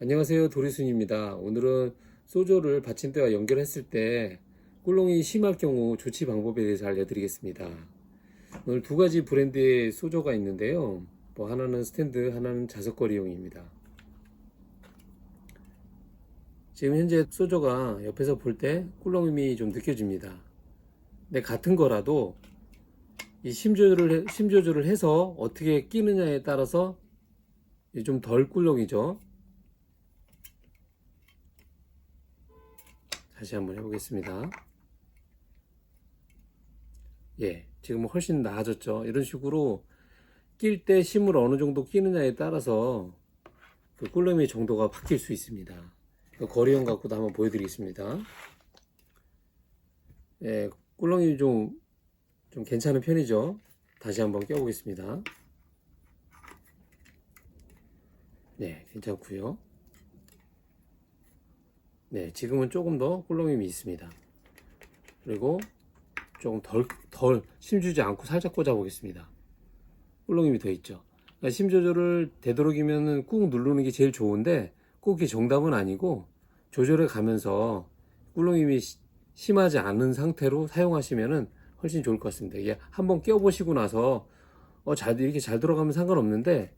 안녕하세요 도리순입니다. 오늘은 소조를 받침대와 연결했을 때 꿀렁이 심할 경우 조치 방법에 대해서 알려드리겠습니다. 오늘 두 가지 브랜드의 소조가 있는데요. 뭐 하나는 스탠드, 하나는 자석거리용입니다. 지금 현재 소조가 옆에서 볼 때 꿀렁임이 좀 느껴집니다. 근데 같은 거라도 이 심조절을, 해- 심조절을 해서 어떻게 끼느냐에 따라서 좀 덜 꿀렁이죠. 다시 한번 해보겠습니다. 예, 지금 훨씬 나아졌죠. 이런 식으로 낄때 심을 어느 정도 끼느냐에 따라서 그 꿀렁이 정도가 바뀔 수 있습니다. 그 거리형 갖고도 한번 보여드리겠습니다. 예, 꿀렁이 좀, 좀 괜찮은 편이죠. 다시 한번 껴보겠습니다. 네, 괜찮고요. 네, 지금은 조금 더 꿀렁임이 있습니다. 그리고 조금 덜, 덜, 심주지 않고 살짝 꽂아 보겠습니다. 꿀렁임이 더 있죠. 그러니까 심 조절을 되도록이면 꾹 누르는 게 제일 좋은데 꼭 그게 정답은 아니고 조절해 가면서 꿀렁임이 시- 심하지 않은 상태로 사용하시면은 훨씬 좋을 것 같습니다. 이게 한번 껴보시고 나서 어, 잘, 이렇게 잘 들어가면 상관없는데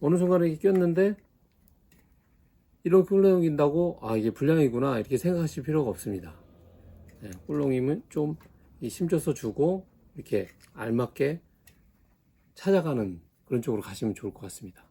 어느 순간에 이렇게 꼈는데 이런 꿀렁인다고 아 이게 불량이구나 이렇게 생각하실 필요가 없습니다. 네, 꿀렁임은 좀이 심줘서 주고 이렇게 알맞게 찾아가는 그런 쪽으로 가시면 좋을 것 같습니다.